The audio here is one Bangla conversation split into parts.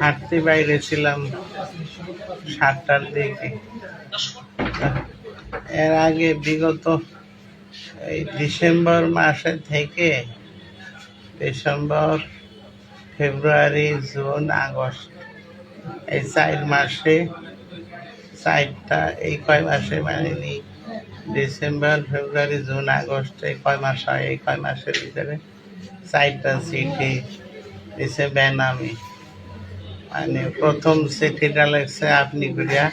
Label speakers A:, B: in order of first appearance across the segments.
A: হাঁটতে বাইরে ছিলাম সাতটার দিকে। এর আগে বিগত এই ডিসেম্বর মাসে থেকে ডিসেম্বর, ফেব্রুয়ারি, জুন, আগস্ট এই চার মাসে, চারটা এই কয় মাসে মানে ডিসেম্বর, ফেব্রুয়ারি, জুন, আগস্ট এই কয় মাস হয়, এই কয় মাসের ভিতরে। চারটা চিঠি দিছে বেনামি। মানে প্রথম চিঠিটা লেগছে আপনি করিয়া,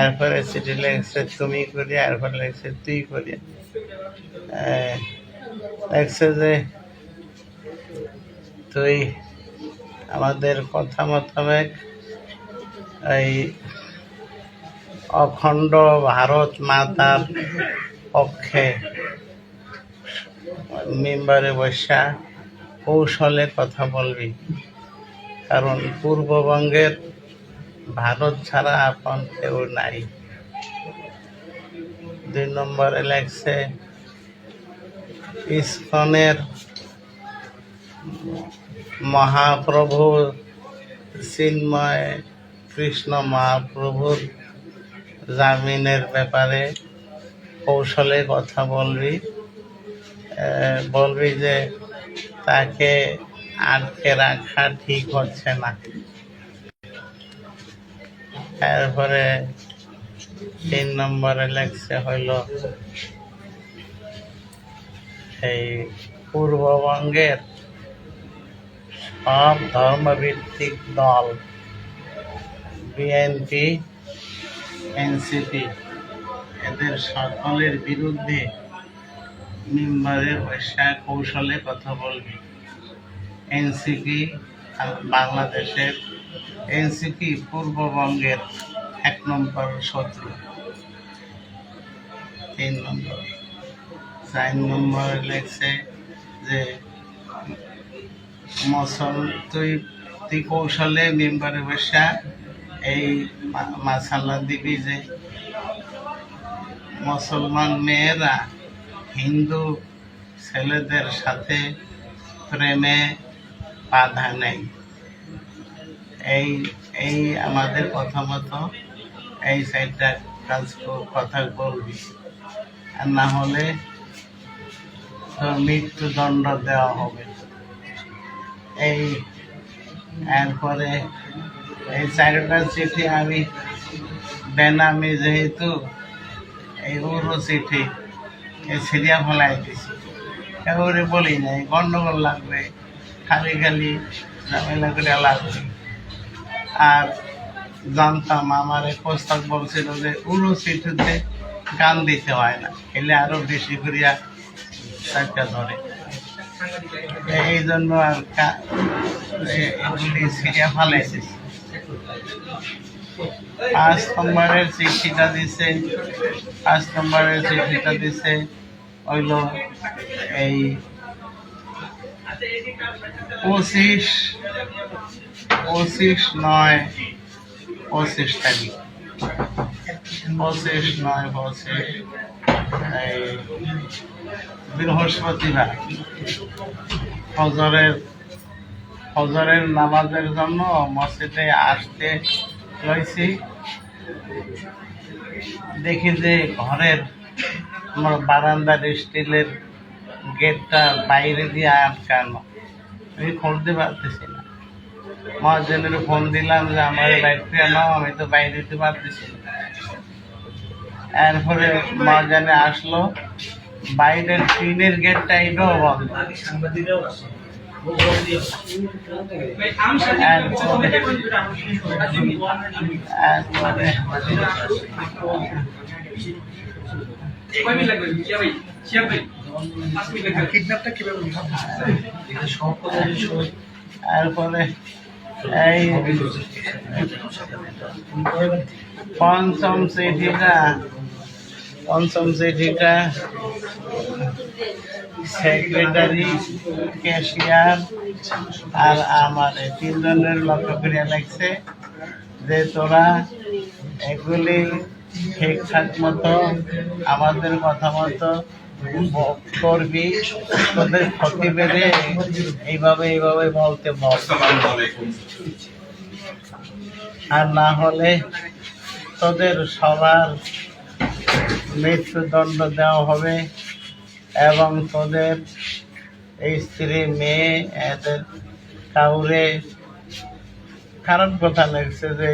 A: এরপরে চিঠি লেগছে তুমি করিয়া, এরপরে লেগছে তুই করিয়া। লেগছে যে তুই আমাদের কথা মোতাবেক এই অখণ্ড ভারত মাতার পক্ষে মেম্বারে বসা কৌশলে কথা বলবি। কারণ পূর্ববঙ্গের ভারত ছাড়া আপন কেউ নাই। দুই নম্বরে লাগছে ইস্কনের মহাপ্রভু চিন্ময় কৃষ্ণ মহাপ্রভুর জামিনের ব্যাপারে কৌশলে কথা বলবি। বলবি যে তাকে আটকে রাখা ঠিক হচ্ছে না। তারপরে তিন নম্বরে লেগছে হইল এই পূর্ববঙ্গের সব ধর্মভিত্তিক দল, বিএনপি, এনসিপি, এদের সকলের বিরুদ্ধে মেম্বারের বৈশা কৌশলে কথা বলবি। এনসিপি, বাংলাদেশের এনসিপি পূর্ববঙ্গের এক নম্বর শত্রু। তিন নম্বর। চার নম্বর লেগছে যে মসল তুই তুই কৌশলে মেম্বারে বসা, এই মা- মাসালা দিবি যে মুসলমান মেয়েরা হিন্দু ছেলেদের সাথে প্রেমে বাধা নেই। এই এই আমাদের কথা মতো এই সাইডটা কাজ কথা বলবি। আর না হলে তোর মৃত্যুদণ্ড দেওয়া হবে। এই, এরপরে এই চারটা চিঠি আমি বেনামি যেহেতু, এই উরু চিঠি সিরিয়া ফেলাই দিছি। এবারে বলি নাই, গন্ডগোল লাগবে, খালি খালি ঝামেলা করে লাগবে আর জানতাম আমার এক প্রস্তাব বলছিল যে উরু চিঠিতে গান দিতে হয় না এলে আরও বেশি করিয়া চারটা ধরে। এই জন্য আর এগুলি সিরিয়া ফালাইছে। পাঁচ চিঠিটা দিছে পাঁচ চিঠিটা দিছে, হইল এই পঁচিশ পঁচিশ নয়, পঁচিশ তারিখ। পঁচিশ নয়, পঁচিশ, এই বৃহস্পতিবার। ফজরের ফজরের নামাজের জন্য মসজিদে আসতে রয়েছি। দেখি যে ঘরের আমার বারান্দার স্টিলের গেটটা বাইরে দিয়ে আটকানো আমি খুলতে পারতেছি না। মহাজনের ফোন দিলাম যে, আমার বাইকটা নাও আমি তো বাইরে দিতে পারতেছি না। এরপরে মহাজনে আসলো, বাইরের টিনের গেটটা এটাও বন্ধ।
B: কিডন্যাপটা কীভাবে
A: তারপরে এই পঞ্চম পঞ্চম চিঠিটা সেক্রেটারি ক্যাশিয়ার আর আমার এই তিনজনের লক্ষ্য করিয়া লাগছে যে তোরা এগুলি ঠিকঠাক মতো আমাদের কথা মতো করবি তোদের ক্ষতি বেড়ে এইভাবে এইভাবে বলতে বল আর না হলে তোদের সবার মৃত্যুদণ্ড দেওয়া হবে এবং তোদের স্ত্রী, মেয়ে, এদের কাউরে খারাপ কথা লাগছে যে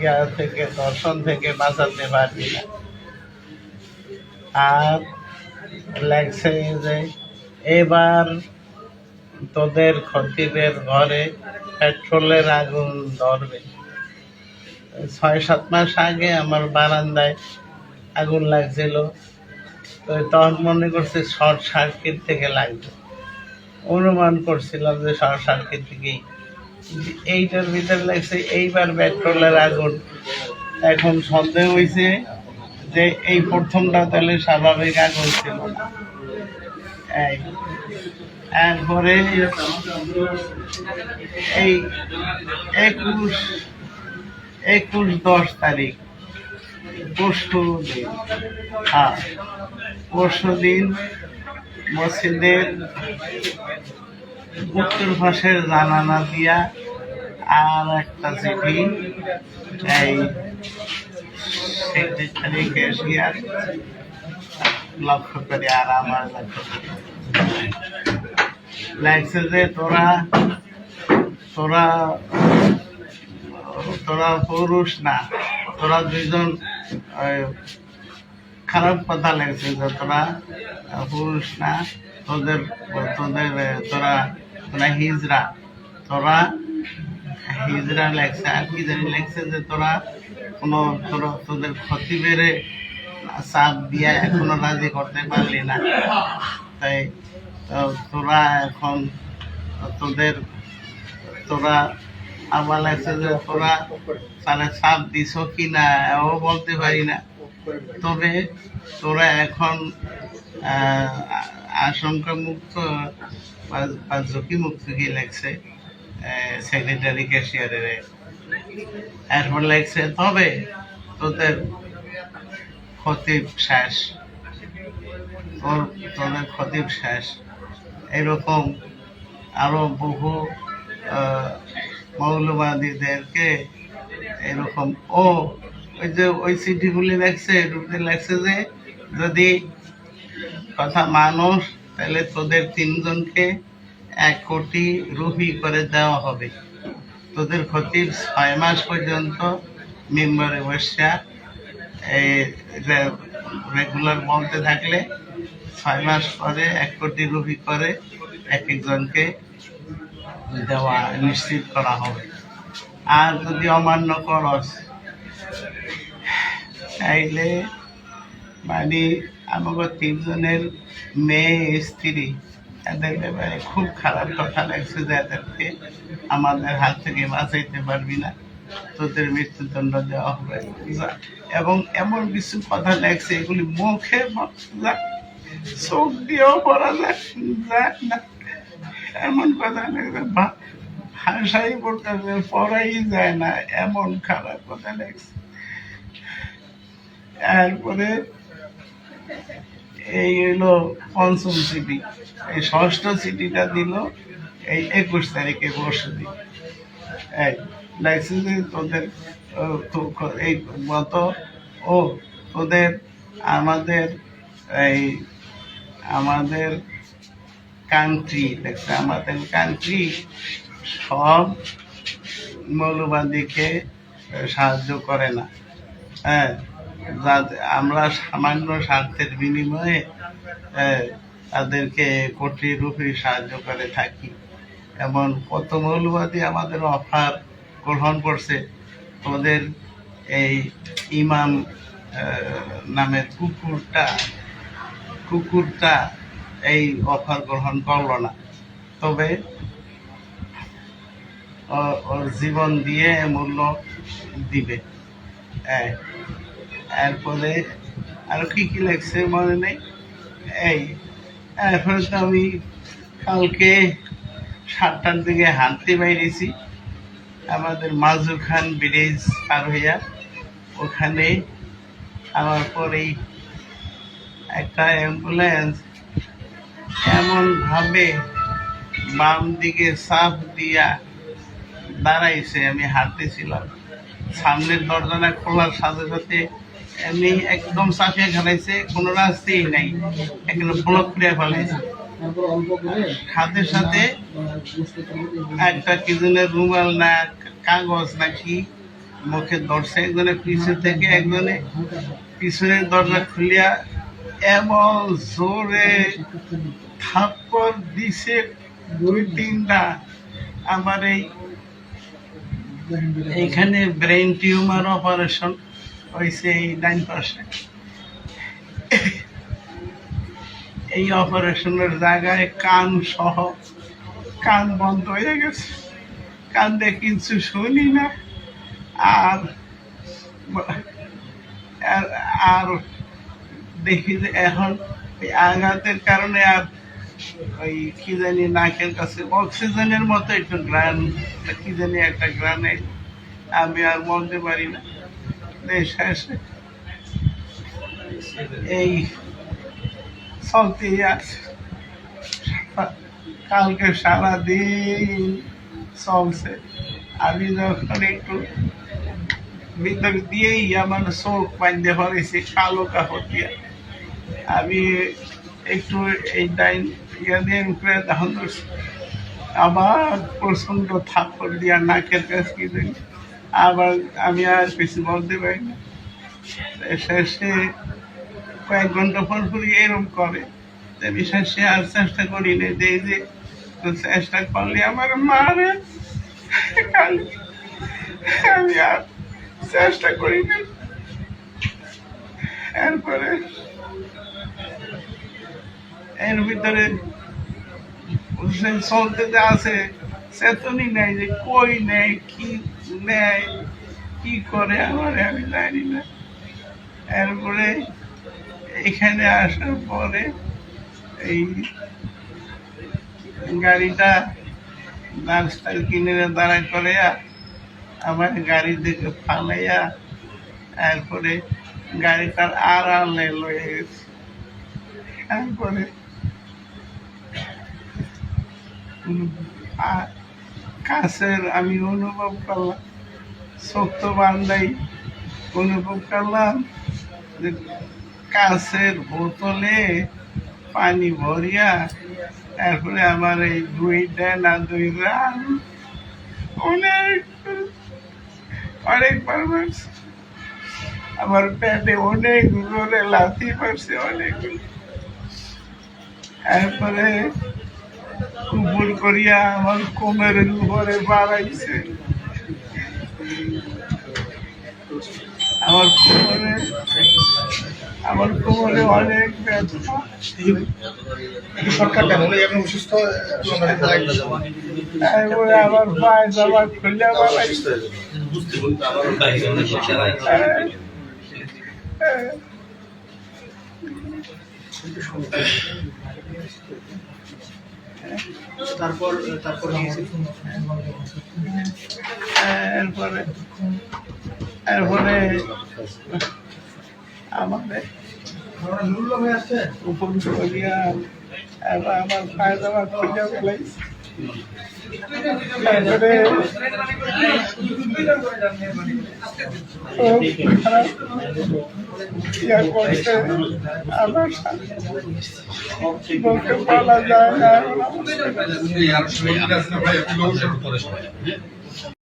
A: ইয়া থেকে, দর্শন থেকে বাঁচাতে পারবি না। আর লাগছে যে এবার তোদের খতিবের ঘরে পেট্রোলের আগুন ধরবে। ছয় সাত মাস আগে আমার বারান্দায় আগুন লাগছিল। তো তখন মনে করছে শর্ট সার্কিট থেকে লাগবে অনুমান করছিলাম যে শর্ট সার্কিট থেকেই। এইটার ভিতরে লাগছে এইবার পেট্রোলের আগুন। এখন সন্দেহ হয়েছে যে এই প্রথমটা তাহলে স্বাভাবিক আগুন ছিল এরপরে এই একুশ একুশ দশ তারিখ। পরশু দিন। হ্যাঁ পরশু দিন। মসজিদের উত্তর পাশের জানানা দিয়া আর একটা চিঠি এই লক্ষ্য আর আমার যে তোরা তোরা তোরা পুরুষ না, তোরা দুইজন খারাপ কথা লাগছে যে তোরা পুরুষ না, তোদের তোদের তোরা তোরা হিজরা তোরা হিজরা লাগছে। আর কি জানি লাগছে যে তোরা কোনো, তোরা, তোদের ক্ষতি বেড়ে চাপ দিয়া এখনও রাজি করতে পারলি না। তাই তোরা এখন, তোদের, তোরা আমার লাগছে যে তোরা তাহলে চাপ দিছ কি না, এও বলতে পারি না। তবে তোরা এখন আশঙ্কা মুক্ত বা বা ঝুঁকি মুক্ত কি লাগছে সেক্রেটারি ক্যাশিয়ারের এরপর লাগছে, তবে তোদের খতিব শেষ। তোর, তোদের খতিব শেষ। এরকম আরও বহু মৌলবাদীদেরকে এরকম, ও, ওই যে ওই চিঠিগুলি লেখছে রুটি লেখছে যে যদি কথা মানুষ, তাহলে তোদের তিনজনকে এক কোটি রুপি করে দেওয়া হবে। তোদের ক্ষতির ছয় মাস পর্যন্ত মেম্বারে বসা এই রেগুলার বলতে থাকলে ছয় মাস পরে এক কোটি রুপি করে এক একজনকে দেওয়া নিশ্চিত করা হবে। আর যদি অমান্য করস তাইলে মানে আমাকে তিনজনের মেয়ে স্ত্রী এদের ব্যাপারে খুব খারাপ কথা লাগছে যে এদেরকে আমাদের হাত থেকে বাঁচাইতে পারবি না। তোদের মৃত্যুদণ্ড দেওয়া হবে। যা। এবং এমন কিছু কথা লাগছে এগুলি মুখে যায়, চোখ দিয়েও পড়া যায় না। এমন কথা লাগছে ভা- ভাষাই বলতে পড়াই যায় না এমন খারাপ কথা লাগছে। এরপরে এই হলো পঞ্চম সিটি এই ষষ্ঠ সিটিটা দিল এই একুশ তারিখে পরশু দিন এই লাইসেন্সে তোদের ও, এই গত ও তোদের আমাদের এই আমাদের কান্ট্রি দেখছে আমাদের কান্ট্রি সব মৌলবাদীকে সাহায্য করে না। হ্যাঁ আমরা সামান্য স্বার্থের বিনিময়ে তাদেরকে কোটি রুপি সাহায্য করে থাকি। এমন কত মৌলবাদী আমাদের অফার গ্রহণ করছে। তোদের এই ইমাম নামের কুকুরটা কুকুরটা এই অফার গ্রহণ করল না। তবে ওর জীবন দিয়ে মূল্য দিবে। এরপরে আর কি কি লাগছে মনে নেই? এই, এরপরে তো আমি কালকে সাতটার দিকে হাঁটতে বাইরেছি আমাদের মাজুর খান ব্রিজ পার হইয়া ওখানে আমার পরেই একটা অ্যাম্বুলেন্স এমন ভাবে বাম দিকে সাফ দিয়া দাঁড়াইছে, আমি হাঁটতেছিলাম। সামনের দরজাটা খোলার সাথে সাথে এমনি একদম চাপিয়ে খেলাইছে কোনো রাস্তাই নাই। এখানে ব্লক করে ফেলাইছে। সাথে সাথে একটা কি রুমাল না, কাগজ নাকি মুখে ধরছে একজনে পিছনে থেকে একজনে পিছনের দরজা খুলিয়া এমন জোরে থাপ্পড় দিছে দুই তিনটা আমার এই এখানে ব্রেন টিউমার অপারেশন হয়েছে এই ডাইন পাশে। এই অপারেশনের জায়গায় কান সহ কান বন্ধ হয়ে গেছে। কান দিয়ে কিছু শুনি না। আর- আর দেখি যে এখন এই আঘাতের কারণে আর ওই কি জানি নাকের কাছে অক্সিজেনের মতো একটু গ্রান, কি জানি একটা গ্রানে আমি আর বলতে পারি না। শেষে এই চলতেই আছে কালকে সারাদিন চলছে। আমি যখন একটু ভিতর দিয়েই আমার চোখ বাঁধতে পারেছি, কালো কাপড় দিয়ে। আমি একটু এই ডাইন ইয়া দিয়ে উপরে তখন আবার প্রচণ্ড থাপ্পড় দিয়া নাকের কাছে আবার আমি আর বেশি বলতে পারি শেষে কয়েক ঘণ্টা পর পর এরকম করে। শেষে আর চেষ্টা করি না যে যে চেষ্টা করলে আমার মারে। আমি আর চেষ্টা করি না এর ভিতরে চলতে আছে। চেতনই নেই যে কই নেই, কি নেয় কি করে আমার আমি জানি না। এরপরে এখানে আসার পরে এই গাড়িটা রাস্তায় কিনে দাঁড়া করে, আমার গাড়ি থেকে ফালাইয়া তারপরে গাড়িটার আড়ালে লয়ে গেছে। তারপরে কাছের, আমি অনুভব করলাম, শক্ত বান্ধাই অনুভব করলাম যে কাছের বোতলে পানি ভরিয়া তারপরে আমার এই দুই ডেনা দুই রান অনেক, অনেকবার মারছে। আমার পেটে অনেক জোরে লাথি মারছে, অনেক। তারপরে কুপুর করিয়া আমার কোমরের উপরে বাড়াইছে। আমার কোমরে আমার কোমরে অনেক ব্যথা।
B: সরকার কেন এখন অসুস্থ আমরা
A: তারপরে আমার পায়ে জামা খুলে বাড়াইছে।
C: বলতে আমারও বাইরে অনেক শেষার
B: তারপর তারপর
A: এরপরে এরপরে আমাদের উপর করিয়া এবার আমার পায়ে তারপরে খারাপ। ইয়া করছে আমার সাথে বলতে বলা যায় না এখন আমার
B: ভাই আপনি লোক